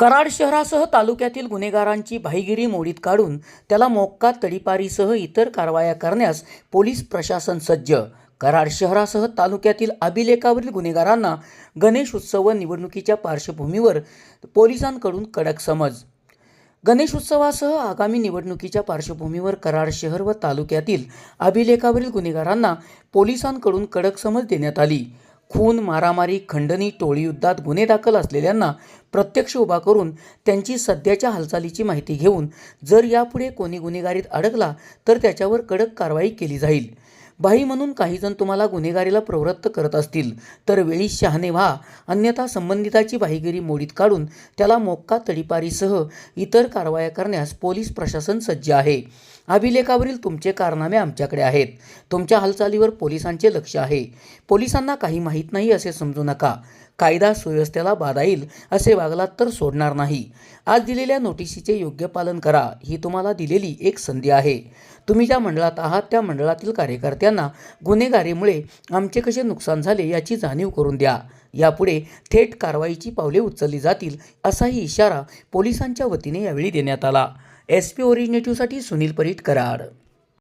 कराड शहरासह तालुक्यातील गुन्हेगारांची भाईगिरी मोडीत काढून त्याला मोक्का तडीपारीसह इतर कारवाया करण्यास पोलीस प्रशासन सज्ज. कराड शहरासह तालुक्यातील अभिलेखावरील गुन्हेगारांना गणेश उत्सव व निवडणुकीच्या पार्श्वभूमीवर पोलिसांकडून कडक समज. गणेश उत्सवासह आगामी निवडणुकीच्या पार्श्वभूमीवर कराड शहर व तालुक्यातील अभिलेखावरील गुन्हेगारांना पोलिसांकडून कडक समज देण्यात आली. खून मारामारी खंडणी टोळीयुद्धात गुन्हे दाखल असलेल्यांना प्रत्यक्ष उभा करून त्यांची सध्याच्या हालचालीची माहिती घेऊन जर यापुढे कोणी गुन्हेगारीत अडकला तर त्याच्यावर कडक कारवाई केली जाईल. बाई म्हणून काहीजण तुम्हाला गुन्हेगारीला प्रवृत्त करत असतील. तर वेळी शहाणे व्हा. अन्यथा संबंधिताची बाहीगिरी मोडीत काढून त्याला मोक्का तडीपारीसह इतर कारवाया करण्यास पोलीस प्रशासन सज्ज आहे. अभिलेखावरील तुमचे कारनामे आमच्याकडे आहेत. तुमच्या हालचालीवर पोलिसांचे लक्ष आहे. पोलिसांना काही माहीत नाही असे समजू नका. कायदा सुव्यवस्थेला बाधा येईल असे वागलात तर सोडणार नाही. आज दिलेल्या नोटिशीचे योग्य पालन करा. ही तुम्हाला दिलेली एक संधी आहे. तुम्ही ज्या मंडळात आहात त्या मंडळातील कार्यकर्त्या त्यांना गुन्हेगारीमुळे आमचे कसे नुकसान झाले याची जाणीव करून द्या. यापुढे थेट कारवाईची पावले उचलली जातील असाही इशारा पोलिसांच्या वतीने यावेळी देण्यात आला. एस पी ओरिजिनेटिव्हसाठी सुनील परीट कराड.